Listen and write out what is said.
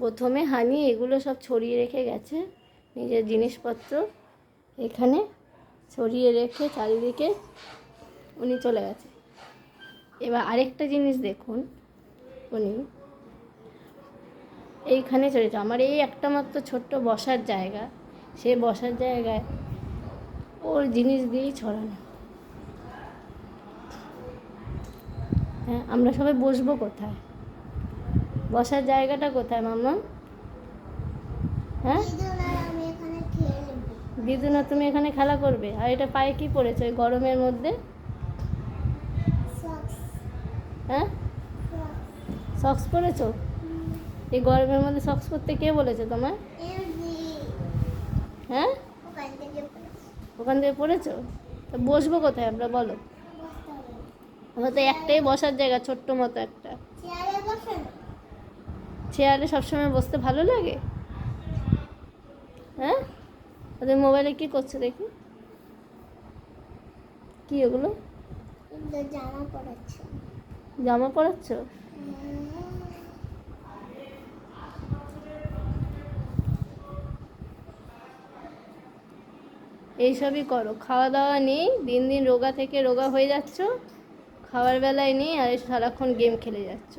প্রথমে হানি এগুলো সব ছড়িয়ে রেখে গেছে, নিজের জিনিসপত্র এখানে ছড়িয়ে রেখে চারিদিকে উনি চলে গেছে। এবার আরেকটা জিনিস দেখুন উনি, এইখানে চলেছে আমার এই একটা মাত্র ছোট্ট বসার জায়গা সে বসার জায়গায় ওর জিনিস দিয়েই ছড়ানো। হ্যাঁ আমরা সবাই বসবো কোথায়? বসার জায়গাটা কোথায়, মামা? হ্যাঁ? দিদুন, তুমি এখানে খেলা করবে? আর এটা পায়ে কি পড়েছো ওই গরমের মধ্যে? হ্যাঁ? সক্স পরেছো? এই গরমের মধ্যে সক্স পরতে কে বলেছে তোমার হ্যাঁ? ওখান থেকে পড়েছি। তা বসবো কোথায় আমরা, বলো। আমরা তো একটাই বসার জায়গা, ছোট্ট মতো একটা। চেয়ারে সবসময় বসতে ভালো লাগে? হ্যাঁ? ওদের মোবাইলে কি করছে দেখি? কি ওগুলো? জামা পড়েছে জামা পরাচ্ছ? এইসবই করো। খাওয়া দাওয়া নেই দিন দিন রোগা থেকে রোগা হয়ে যাচ্ছ খাওয়ার বেলায় নেই আর সারাক্ষণ গেম খেলে যাচ্ছ।